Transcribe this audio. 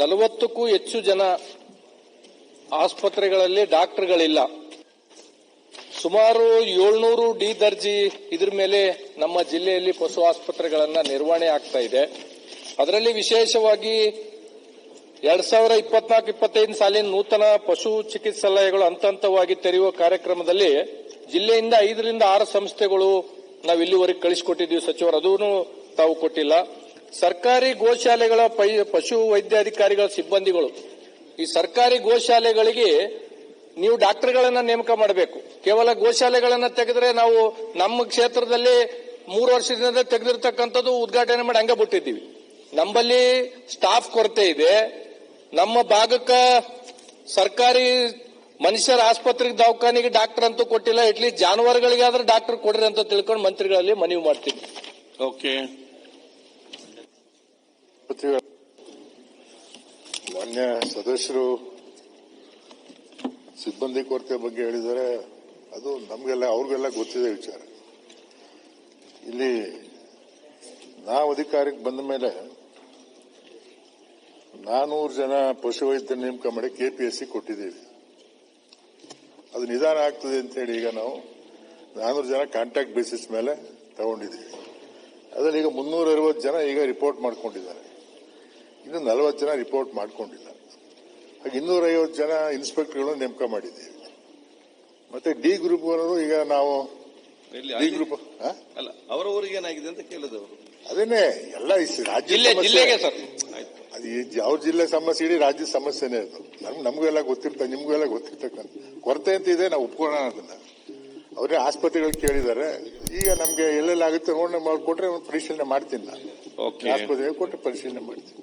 ನಲವತ್ತಕ್ಕೂ ಹೆಚ್ಚು ಜನ ಆಸ್ಪತ್ರೆಗಳಲ್ಲಿ ಡಾಕ್ಟರ್ಗಳಿಲ್ಲ. ಸುಮಾರು ಏಳ್ನೂರು ಡಿ ದರ್ಜಿ ಇದ್ರ ಮೇಲೆ ನಮ್ಮ ಜಿಲ್ಲೆಯಲ್ಲಿ ಪಶು ಆಸ್ಪತ್ರೆಗಳನ್ನು ನಿರ್ವಹಣೆ ಆಗ್ತಾ ಇದೆ. ಅದರಲ್ಲಿ ವಿಶೇಷವಾಗಿ ಎರಡ್ ಸಾವಿರ ಇಪ್ಪತ್ನಾಲ್ಕು, ಇಪ್ಪತ್ತೈದು ಸಾಲಿನ ನೂತನ ಪಶು ಚಿಕಿತ್ಸಾಲಯಗಳು ಹಂತ ಹಂತವಾಗಿ ತೆರೆಯುವ ಕಾರ್ಯಕ್ರಮದಲ್ಲಿ ಜಿಲ್ಲೆಯಿಂದ ಐದರಿಂದ ಆರು ಸಂಸ್ಥೆಗಳು ನಾವು ಇಲ್ಲಿವರೆಗೆ ಕಳಿಸಿಕೊಟ್ಟಿದ್ದೀವಿ ಸಚಿವರು. ಅದೂ ತಾವು ಕೊಟ್ಟಿಲ್ಲ. ಸರ್ಕಾರಿ ಗೋಶಾಲೆಗಳ ಪಶು ವೈದ್ಯಾಧಿಕಾರಿಗಳ ಸಿಬ್ಬಂದಿಗಳು, ಈ ಸರ್ಕಾರಿ ಗೋಶಾಲೆಗಳಿಗೆ ನೀವು ಡಾಕ್ಟರ್ಗಳನ್ನ ನೇಮಕ ಮಾಡಬೇಕು. ಕೇವಲ ಗೋಶಾಲೆಗಳನ್ನ ತೆಗೆದ್ರೆ ನಾವು ನಮ್ಮ ಕ್ಷೇತ್ರದಲ್ಲಿ ಮೂರು ವರ್ಷದಿಂದ ತೆಗೆದಿರ್ತಕ್ಕಂಥದ್ದು ಉದ್ಘಾಟನೆ ಮಾಡಿ ಹಂಗೆ ಬಿಟ್ಟಿದ್ದೀವಿ. ನಮ್ಮಲ್ಲಿ ಸ್ಟಾಫ್ ಕೊರತೆ ಇದೆ. ನಮ್ಮ ಭಾಗಕ್ಕ ಸರ್ಕಾರಿ ಮನುಷ್ಯರ ಆಸ್ಪತ್ರೆಗೆ ದವಾಖಾನೆಗೆ ಡಾಕ್ಟರ್ ಅಂತೂ ಕೊಟ್ಟಿಲ್ಲ. ಇಟ್ಲಿ ಜಾನುವಾರುಗಳಿಗೆ ಆದ್ರೆ ಡಾಕ್ಟರ್ ಕೊಡ್ರಿ ಅಂತ ತಿಳ್ಕೊಂಡು ಮಂತ್ರಿಗಳಲ್ಲಿ ಮನವಿ ಮಾಡ್ತೀನಿ ಓಕೆ ಮಾನ್ಯ ಸದಸ್ಯರು, ಸಿಬ್ಬಂದಿ ಕೊರತೆ ಬಗ್ಗೆ ಹೇಳಿದರೆ ಅದು ನಮಗೆಲ್ಲ, ಅವ್ರಿಗೆಲ್ಲ ಗೊತ್ತಿದೆ ವಿಚಾರ. ಇಲ್ಲಿ ನಾವು ಅಧಿಕಾರಕ್ಕೆ ಬಂದ ಮೇಲೆ ನಾನೂರು ಜನ ಪಶುವೈದ್ಯ ನೇಮಕ ಮಾಡಿ ಕೆಪಿಎಸ್ಸಿ ಕೊಟ್ಟಿದ್ದೀವಿ. ಅದು ನಿಧಾನ ಆಗ್ತದೆ ಅಂತ ಹೇಳಿ ಈಗ ನಾವು ನಾನೂರು ಜನ ಕಾಂಟ್ಯಾಕ್ಟ್ ಬೇಸಿಸ್ ಮೇಲೆ ತಗೊಂಡಿದ್ದೀವಿ. ಅದರಲ್ಲಿ ಈಗ ಮುನ್ನೂರ ಅರವತ್ತು ಜನ ಈಗ ರಿಪೋರ್ಟ್ ಮಾಡ್ಕೊಂಡಿದ್ದಾರೆ. ಇನ್ನು ನಲವತ್ತು ಜನ ರಿಪೋರ್ಟ್ ಮಾಡ್ಕೊಂಡಿಲ್ಲ. ಹಾಗೆ ಇನ್ನೂರ ಐವತ್ತು ಜನ ಇನ್ಸ್ಪೆಕ್ಟರ್ಗಳನ್ನು ನೇಮಕ ಮಾಡಿದ್ದೀವಿ. ಮತ್ತೆ ಡಿ ಗ್ರೂಪ್ ಅನ್ನೋದು ಈಗ ನಾವು ಡಿ ಗ್ರೂಪ್? ಅಲ್ಲ ಅವರವರಿಗೆ ಏನಾಗಿದೆ ಅಂತ ಕೇಳಿದವರು ಅದೇನೆ ಎಲ್ಲ ರಾಜ್ಯ ಸರ್. ಅದು ಯಾವ ಜಿಲ್ಲೆ ಸಮಸ್ಯೆ ಇಡೀ ರಾಜ್ಯದ ಸಮಸ್ಯೆನೇ ಅದು. ನಮ್ಗೆ ನಮಗೂ ಎಲ್ಲ ಗೊತ್ತಿರ್ತ ನಿಮಗೂ ಎಲ್ಲ ಗೊತ್ತಿರ್ತಕ್ಕಂಥ ಕೊರತೆ ಅಂತ ಇದೆ ನಾವು ಒಪ್ಕೊಳ್ಳೋಣ ಅದನ್ನ. ಅವರೇ ಆಸ್ಪತ್ರೆಗಳು ಕೇಳಿದ್ದಾರೆ. ಈಗ ನಮ್ಗೆ ಎಲ್ಲೆಲ್ಲ ಆಗುತ್ತೆ ನೋಡಿ ಮಾಡ್ಕೊಟ್ರೆ ಪರಿಶೀಲನೆ ಮಾಡ್ತೀನಿ ನಾನು ಓಕೆ ಆಸ್ಪತ್ರೆಗೆ ಕೊಟ್ಟು ಪರಿಶೀಲನೆ ಮಾಡ್ತೀನಿ